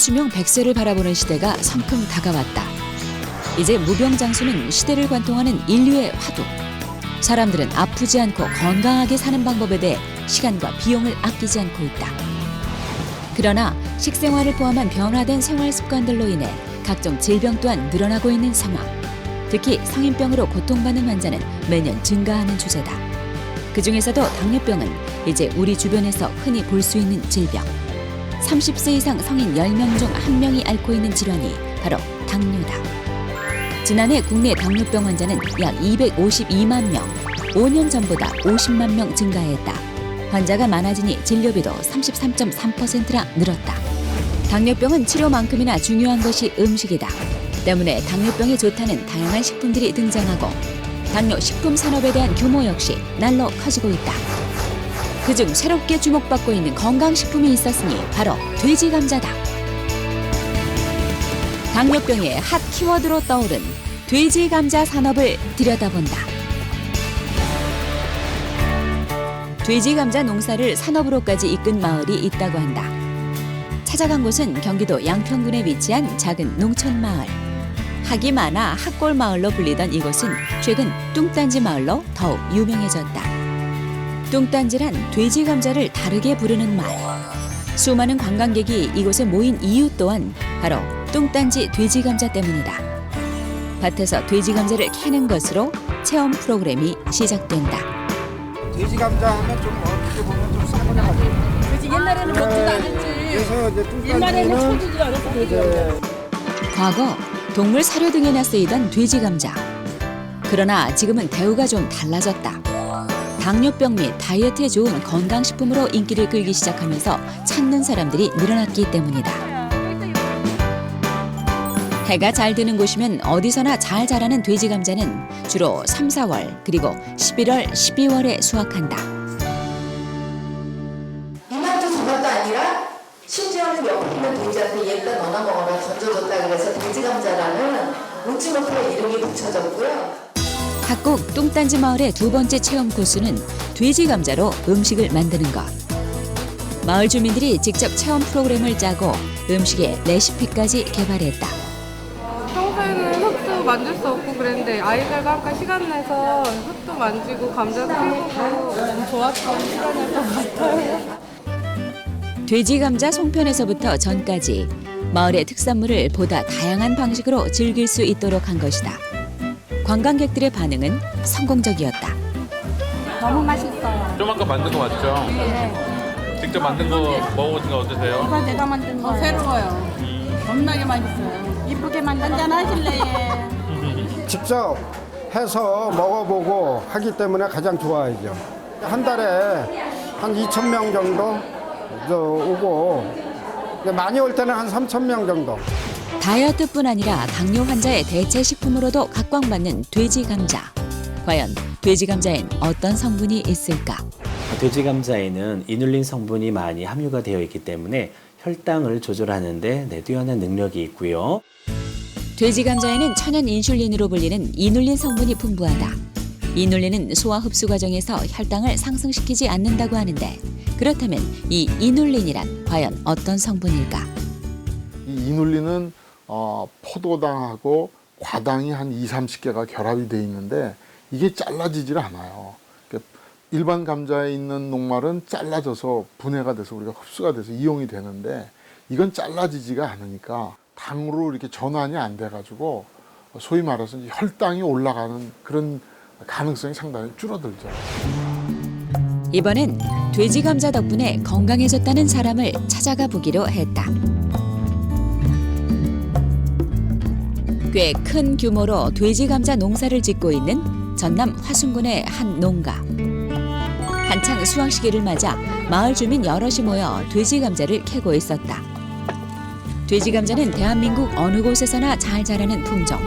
수명 100세를 바라보는 시대가 성큼 다가왔다. 이제 무병장수는 시대를 관통하는 인류의 화두. 사람들은 아프지 않고 건강하게 사는 방법에 대해 시간과 비용을 아끼지 않고 있다. 그러나 식생활을 포함한 변화된 생활 습관들로 인해 각종 질병 또한 늘어나고 있는 상황. 특히 성인병으로 고통받는 환자는 매년 증가하는 추세다. 그 중에서도 당뇨병은 이제 우리 주변에서 흔히 볼 수 있는 질병. 30세 이상 성인 10명 중 1명이 앓고 있는 질환이 바로 당뇨다. 지난해 국내 당뇨병 환자는 약 252만 명, 5년 전보다 50만 명 증가했다. 환자가 많아지니 진료비도 33.3%나 늘었다. 당뇨병은 치료만큼이나 중요한 것이 음식이다. 때문에 당뇨병에 좋다는 다양한 식품들이 등장하고 당뇨 식품 산업에 대한 규모 역시 날로 커지고 있다. 그중 새롭게 주목받고 있는 건강식품이 있었으니 바로 돼지 감자다. 당뇨병의 핫 키워드로 떠오른 돼지 감자 산업을 들여다본다. 돼지 감자 농사를 산업으로까지 이끈 마을이 있다고 한다. 찾아간 곳은 경기도 양평군에 위치한 작은 농촌 마을. 학이 많아 학골 마을로 불리던 이곳은 최근 뚱딴지 마을로 더욱 유명해졌다. 뚱딴지란 돼지 감자를 다르게 부르는 말. 수많은 관광객이 이곳에 모인 이유 또한 바로 뚱딴지 돼지 감자 때문이다. 밭에서 돼지 감자를 캐는 것으로 체험 프로그램이 시작된다. 돼지 감자 하면 좀 어떻게 보면 좀 사문해가지고 그지 옛날에는 먹지도 않았지. 그래서 이제 옛날에는 뚱딴지는 쳐주지도 않았어 돼지 감자. 과거 동물 사료 등에나 쓰이던 돼지 감자. 그러나 지금은 대우가 좀 달라졌다. 당뇨병 및 다이어트에 좋은 건강식품으로 인기를 끌기 시작하면서 찾는 사람들이 늘어났기 때문이다. 해가 잘 드는 곳이면 어디서나 잘 자라는 돼지 감자는 주로 3, 4월 그리고 11월, 12월에 수확한다. 이만도 저만도 아니라 심지어는 옆이는 돼지한테 얘가 너나 먹어라 던져줬다 그래서 돼지 감자라는 웃지 못할 이름이 붙여졌고요. 학곡 뚱딴지 마을의 두 번째 체험 코스는 돼지 감자로 음식을 만드는 것. 마을 주민들이 직접 체험 프로그램을 짜고 음식의 레시피까지 개발했다. 평소에는 흙도 만질 수 없고 그랬는데 아이들과 함께 시간 내서 흙도 만지고 감자도 해보고 좀 좋았던 시간이었던 것 같아요. 돼지 감자 송편에서부터 전까지 마을의 특산물을 보다 다양한 방식으로 즐길 수 있도록 한 것이다. 관광객들의 반응은 성공적이었다. 너무 맛있어요. 좀 아까 만든 거 맞죠? 직접 만든 거 먹어보신 거 어떠세요? 이거 내가 만든 거 새로워요. 겁나게 맛있어요. 이쁘게 만든 잔 하실래요? 직접 해서 먹어보고 하기 때문에 가장 좋아하죠. 한 달에 한 2천 명 정도 저 오고 많이 올 때는 한 3천 명 정도. 다이어트뿐 아니라 당뇨 환자의 대체 식품으로도 각광받는 돼지 감자. 과연 돼지 감자엔 어떤 성분이 있을까? 돼지 감자에는 이눌린 성분이 많이 함유가 되어 있기 때문에 혈당을 조절하는데 네, 뛰어난 능력이 있고요. 돼지 감자에는 천연 인슐린으로 불리는 이눌린 성분이 풍부하다. 이눌린은 소화 흡수 과정에서 혈당을 상승시키지 않는다고 하는데 그렇다면 이 이눌린이란 과연 어떤 성분일까? 이 이눌린은 어, 포도당하고 과당이 한 2, 30개가 결합이 돼 있는데 이게 잘라지질 않아요. 일반 감자에 있는 녹말은 잘라져서 분해가 돼서 우리가 흡수가 돼서 이용이 되는데 이건 잘라지지가 않으니까 당으로 이렇게 전환이 안 돼가지고 소위 말해서 혈당이 올라가는 그런 가능성이 상당히 줄어들죠. 이번엔 돼지 감자 덕분에 건강해졌다는 사람을 찾아가 보기로 했다. 꽤 큰 규모로 돼지 감자 농사를 짓고 있는 전남 화순군의 한 농가. 한창 수확 시기를 맞아 마을 주민 여럿이 모여 돼지 감자를 캐고 있었다. 돼지 감자는 대한민국 어느 곳에서나 잘 자라는 품종.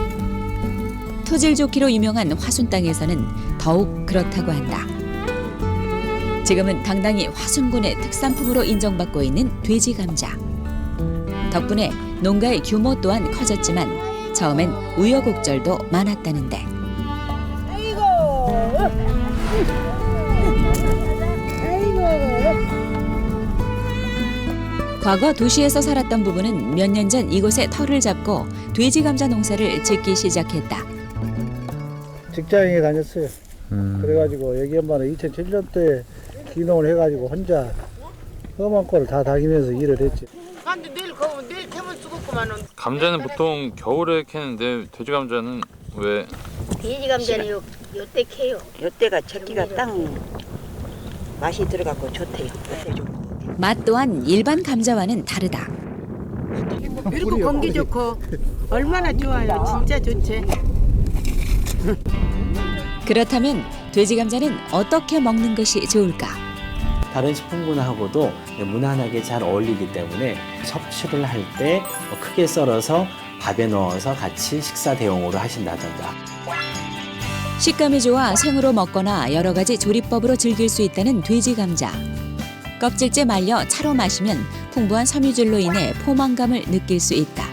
토질 좋기로 유명한 화순 땅에서는 더욱 그렇다고 한다. 지금은 당당히 화순군의 특산품으로 인정받고 있는 돼지 감자. 덕분에 농가의 규모 또한 커졌지만 처음엔 우여곡절도 많았다는데 과거 도시에서 살았던 부부는 몇 년 전 이곳에 터를 잡고 돼지 감자 농사를 짓기 시작했다. 직장에 다녔어요. 그래가지고 여기 엄마는 2007년도에 기농을 해가지고 혼자 험한 꼴을 다 다니면서 일을 했지. 감자는 보통 겨울에 캐는데 돼지 감자는 왜 돼지 감자는 요, 요때 캐요. 요때가 적기가 딱 맛이 들어가고 좋대요. 요때 좋고. 맛 또한 일반 감자와는 다르다. 그리고 공기 좋고 얼마나 좋아요. 진짜 좋지. 그렇다면 돼지 감자는 어떻게 먹는 것이 좋을까? 다른 식품군하고도 무난하게 잘 어울리기 때문에 섭취를 할 때 크게 썰어서 밥에 넣어서 같이 식사 대용으로 하신다든가 식감이 좋아 생으로 먹거나 여러 가지 조리법으로 즐길 수 있다는 돼지 감자. 껍질째 말려 차로 마시면 풍부한 섬유질로 인해 포만감을 느낄 수 있다.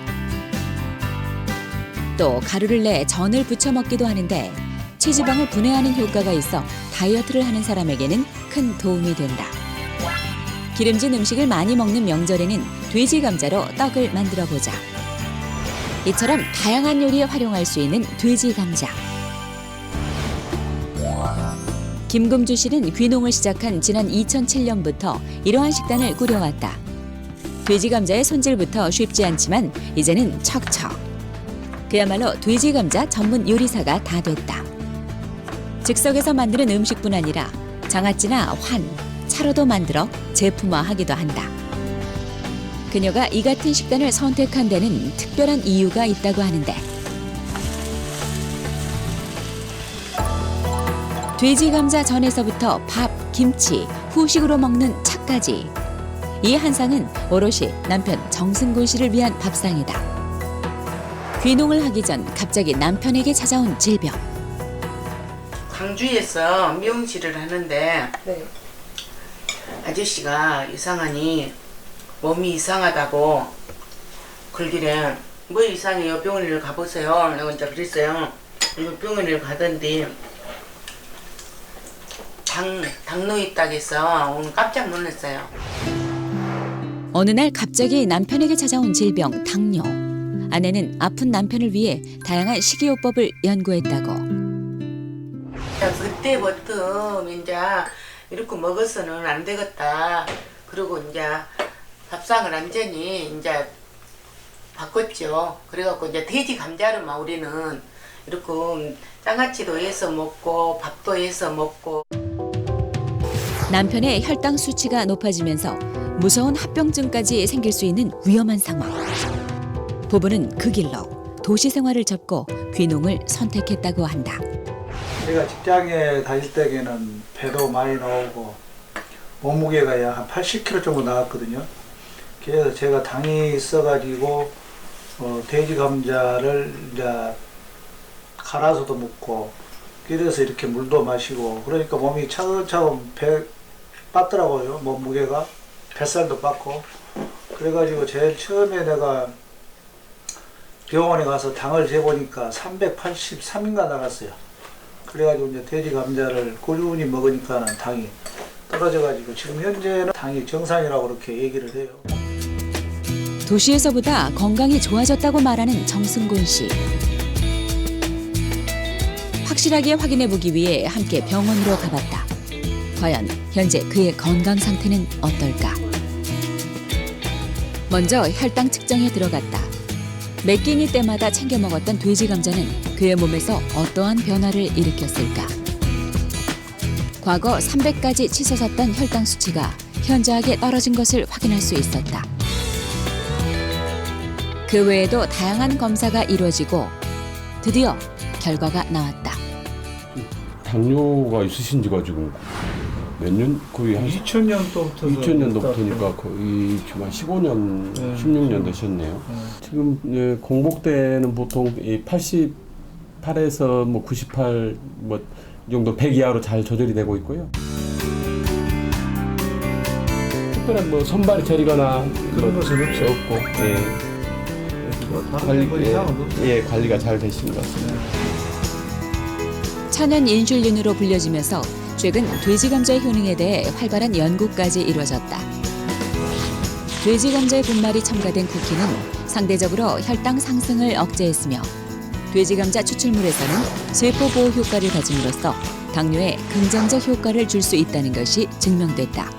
또 가루를 내 전을 부쳐 먹기도 하는데 체지방을 분해하는 효과가 있어 다이어트를 하는 사람에게는 큰 도움이 된다. 기름진 음식을 많이 먹는 명절에는 돼지 감자로 떡을 만들어 보자. 이처럼 다양한 요리에 활용할 수 있는 돼지 감자. 김금주 씨는 귀농을 시작한 지난 2007년부터 이러한 식단을 꾸려왔다. 돼지 감자의 손질부터 쉽지 않지만 이제는 척척. 그야말로 돼지 감자 전문 요리사가 다 됐다. 즉석에서 만드는 음식뿐 아니라 장아찌나 환, 차로도 만들어 제품화하기도 한다. 그녀가 이 같은 식단을 선택한 데는 특별한 이유가 있다고 하는데 돼지 감자 전에서부터 밥, 김치, 후식으로 먹는 차까지 이 한상은 오롯이 남편 정승곤 씨를 위한 밥상이다. 귀농을 하기 전 갑자기 남편에게 찾아온 질병. 광주에서 미용실을 하는데 아저씨가 이상하니 몸이 이상하다고 글길에 뭐 이상해요? 병원을 가보세요. 내가 이제 그랬어요. 그리고 병원을 가던데 당, 당뇨 있다고 해서 오늘 깜짝 놀랐어요. 어느 날 갑자기 남편에게 찾아온 질병 당뇨. 아내는 아픈 남편을 위해 다양한 식이요법을 연구했다고. 그때부터 이제 이렇게 먹어서는 안 되겠다. 그리고 이제 밥상을 완전히 이제 바꿨죠. 그래갖고 이제 돼지 감자로만 우리는 이렇게 장아찌도 해서 먹고 밥도 해서 먹고 남편의 혈당 수치가 높아지면서 무서운 합병증까지 생길 수 있는 위험한 상황. 부부는 그 길로 도시 생활을 접고 귀농을 선택했다고 한다. 제가 직장에 다닐 때에는 배도 많이 나오고 몸무게가 약 한 80kg 정도 나왔거든요. 그래서 제가 당이 있어가지고 어, 돼지 감자를 이제 갈아서도 먹고 그래서 이렇게 물도 마시고 그러니까 몸이 차근차근 배 빠더라고요 몸무게가 뱃살도 빠고 그래가지고 제일 처음에 내가 병원에 가서 당을 재보니까 383인가 나갔어요. 그래가지고 이제 돼지 감자를 꾸준히 먹으니까 당이 떨어져가지고 지금 현재는 당이 정상이라고 그렇게 얘기를 해요. 도시에서보다 건강이 좋아졌다고 말하는 정승곤 씨. 확실하게 확인해 보기 위해 함께 병원으로 가봤다. 과연 현재 그의 건강 상태는 어떨까? 먼저 혈당 측정에 들어갔다. 매 끼니 때마다 챙겨 먹었던 돼지 감자는 그의 몸에서 어떠한 변화를 일으켰을까? 과거 300까지 치솟았던 혈당 수치가 현저하게 떨어진 것을 확인할 수 있었다. 그 외에도 다양한 검사가 이루어지고 드디어 결과가 나왔다. 당뇨가 있으신 지가 지금 몇 년? 거의 한 2000년도부터 2000년도부터니까 거의 지금 한 15년, 네. 16년 되셨네요. 지금 예, 공복 때는 보통 이 88에서 뭐 98, 뭐, 이 정도 100 이하로 잘 조절이 되고 있고요. 특별한 뭐 손발이 저리거나 그런 뭐 것은 없어요. 없고, 예. 관리 뭐 예. 예, 관리가 잘 되시는 것 같습니다. 천연 인슐린으로 불려지면서 최근 돼지 감자의 효능에 대해 활발한 연구까지 이루어졌다. 돼지 감자의 분말이 첨가된 쿠키는 상대적으로 혈당 상승을 억제했으며 돼지 감자 추출물에서는 세포 보호 효과를 가짐으로써 당뇨에 긍정적 효과를 줄 수 있다는 것이 증명됐다.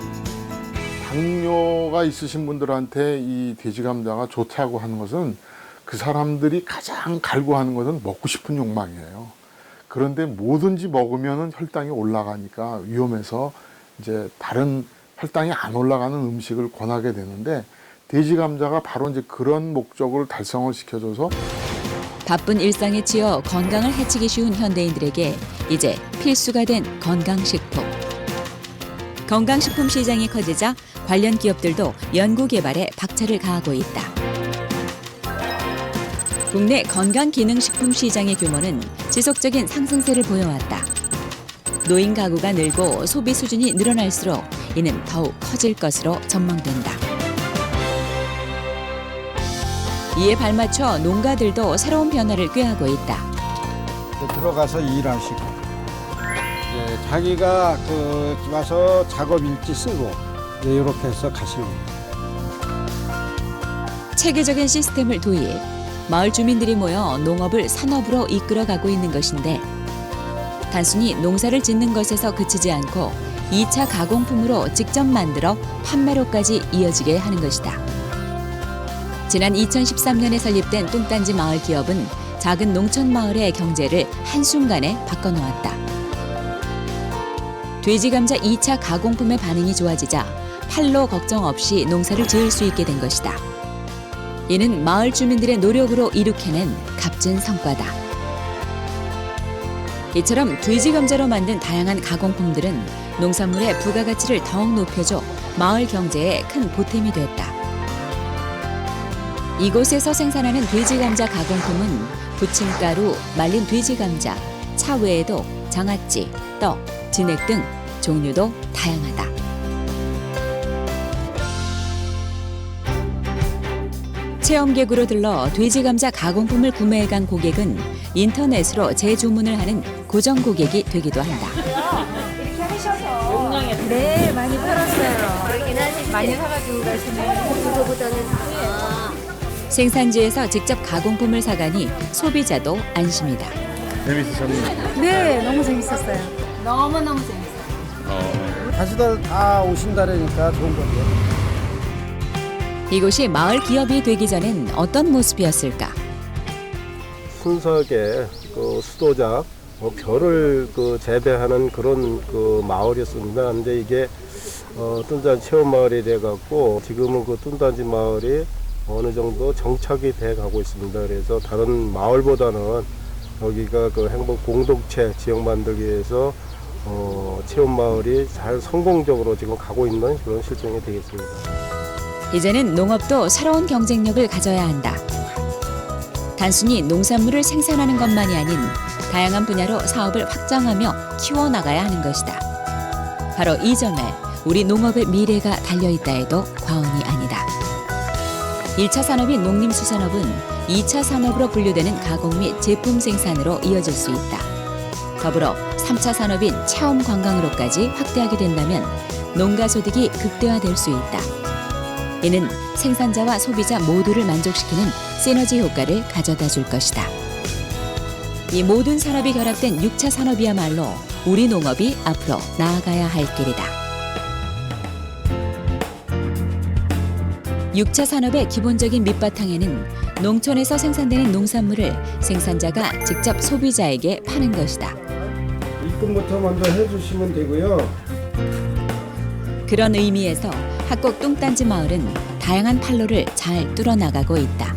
당뇨가 있으신 분들한테 이 돼지 감자가 좋다고 하는 것은 그 사람들이 가장 갈구하는 것은 먹고 싶은 욕망이에요. 그런데 뭐든지 먹으면 혈당이 올라가니까 위험해서 이제 다른 혈당이 안 올라가는 음식을 권하게 되는데 돼지 감자가 바로 이제 그런 목적을 달성을 시켜줘서 바쁜 일상에 치여 건강을 해치기 쉬운 현대인들에게 이제 필수가 된 건강식품. 건강식품 시장이 커지자 관련 기업들도 연구 개발에 박차를 가하고 있다. 국내 건강기능식품 시장의 규모는 지속적인 상승세를 보여왔다. 노인 가구가 늘고 소비 수준이 늘어날수록 이는 더욱 커질 것으로 전망된다. 이에 발맞춰 농가들도 새로운 변화를 꾀하고 있다. 들어가서 일하시고 예, 자기가 그 와서 작업 일지 쓰고 예, 이렇게 해서 가시는 거예요. 체계적인 시스템을 도입, 마을 주민들이 모여 농업을 산업으로 이끌어가고 있는 것인데 단순히 농사를 짓는 것에서 그치지 않고 2차 가공품으로 직접 만들어 판매로까지 이어지게 하는 것이다. 지난 2013년에 설립된 뚱딴지 마을 기업은 작은 농촌 마을의 경제를 한순간에 바꿔놓았다. 돼지 감자 2차 가공품의 반응이 좋아지자 팔로 걱정 없이 농사를 지을 수 있게 된 것이다. 이는 마을 주민들의 노력으로 이룩해낸 값진 성과다. 이처럼 돼지 감자로 만든 다양한 가공품들은 농산물의 부가가치를 더욱 높여줘 마을 경제에 큰 보탬이 됐다. 이곳에서 생산하는 돼지 감자 가공품은 부침가루, 말린 돼지 감자, 차 외에도 장아찌, 떡, 진액 등 종류도 다양하다. 체험객으로 들러 돼지 감자 가공품을 구매해 간 고객은 인터넷으로 재주문을 하는 고정 고객이 되기도 한다. 이렇게 하셔서 네 많이 팔았어요. 많이 사가지고 가시네. 그거보다는 생산지에서 직접 가공품을 사가니 소비자도 안심이다. 재밌으셨나요? 네 너무 재밌었어요. 너무 너무 재밌어요. 다시들 다 오신다니까 좋은 거죠. 이곳이 마을 기업이 되기 전엔 어떤 모습이었을까? 순석의 그 수도자, 뭐 벼를 그 재배하는 그런 그 마을이었습니다. 근데 이게 어, 뚠단 체험 마을이 돼 갖고 지금은 그 뚠단지 마을이 어느 정도 정착이 돼 가고 있습니다. 그래서 다른 마을보다는 여기가 그 행복 공동체 지역 만들기 위해서 어, 체험 마을이 잘 성공적으로 지금 가고 있는 그런 실정이 되겠습니다. 이제는 농업도 새로운 경쟁력을 가져야 한다. 단순히 농산물을 생산하는 것만이 아닌 다양한 분야로 사업을 확장하며 키워나가야 하는 것이다. 바로 이 점에 우리 농업의 미래가 달려있다 해도 과언이 아니다. 1차 산업인 농림수산업은 2차 산업으로 분류되는 가공 및 제품 생산으로 이어질 수 있다. 더불어 3차 산업인 체험 관광으로까지 확대하게 된다면 농가 소득이 극대화될 수 있다. 이는 생산자와 소비자 모두를 만족시키는 시너지 효과를 가져다 줄 것이다. 이 모든 산업이 결합된 6차 산업이야말로 우리 농업이 앞으로 나아가야 할 길이다. 6차 산업의 기본적인 밑바탕에는 농촌에서 생산되는 농산물을 생산자가 직접 소비자에게 파는 것이다. 입금부터 먼저 해주시면 되고요. 그런 의미에서 학곡 뚱딴지 마을은 다양한 판로를 잘 뚫어나가고 있다.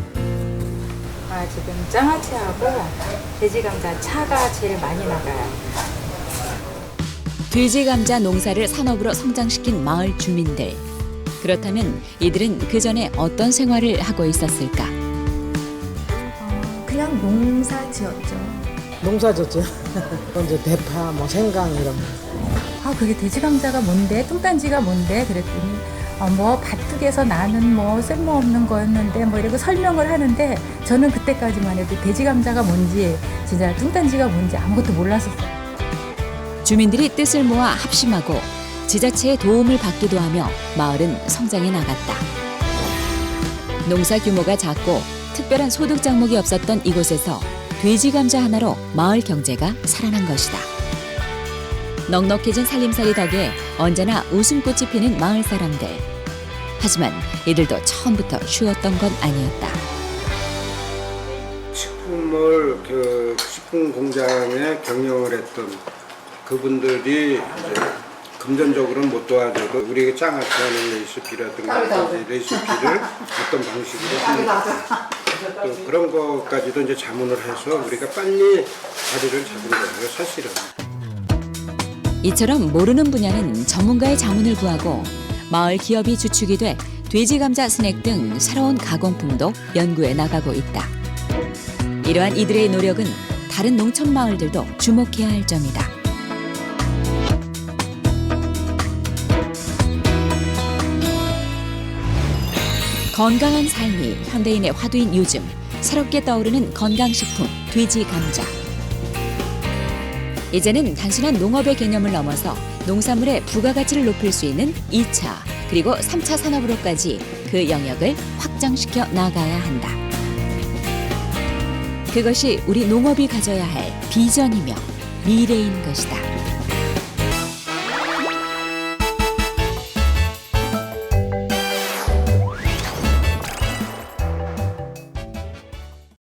아 지금 장아찌하고 돼지 감자 차가 제일 많이 나가요. 돼지 감자 농사를 산업으로 성장시킨 마을 주민들. 그렇다면 이들은 그 전에 어떤 생활을 하고 있었을까? 그냥 농사 지었죠. 농사 졌죠. 이제 대파, 뭐 생강 이런 거. 아 그게 돼지 감자가 뭔데 뚱딴지가 뭔데 그랬더니 어, 뭐 밭둑에서 나는 뭐 쓸모없는 거였는데 뭐 이렇게 설명을 하는데 저는 그때까지만 해도 돼지 감자가 뭔지 진짜 뚱딴지가 뭔지 아무것도 몰랐었어요. 주민들이 뜻을 모아 합심하고 지자체의 도움을 받기도 하며 마을은 성장해 나갔다. 농사 규모가 작고 특별한 소득 장목이 없었던 이곳에서 돼지 감자 하나로 마을 경제가 살아난 것이다. 넉넉해진 살림살이 덕에 언제나 웃음꽃이 피는 마을 사람들. 하지만 이들도 처음부터 쉬웠던 건 아니었다. 식품을 그 식품 공장에 경영을 했던 그분들이 이제 금전적으로는 못 도와줘도 우리에게 장아찌 하는 레시피라든가 레시피를 어떤 방식으로 하는가 또 그런 것까지도 이제 자문을 해서 우리가 빨리 자리를 잡은 거예요 사실은. 이처럼 모르는 분야는 전문가의 자문을 구하고 마을 기업이 주축이 돼 돼지 감자 스낵 등 새로운 가공품도 연구해 나가고 있다. 이러한 이들의 노력은 다른 농촌 마을들도 주목해야 할 점이다. 건강한 삶이 현대인의 화두인 요즘 새롭게 떠오르는 건강식품 돼지 감자. 이제는 단순한 농업의 개념을 넘어서 농산물의 부가가치를 높일 수 있는 2차 그리고 3차 산업으로까지 그 영역을 확장시켜 나가야 한다. 그것이 우리 농업이 가져야 할 비전이며 미래인 것이다.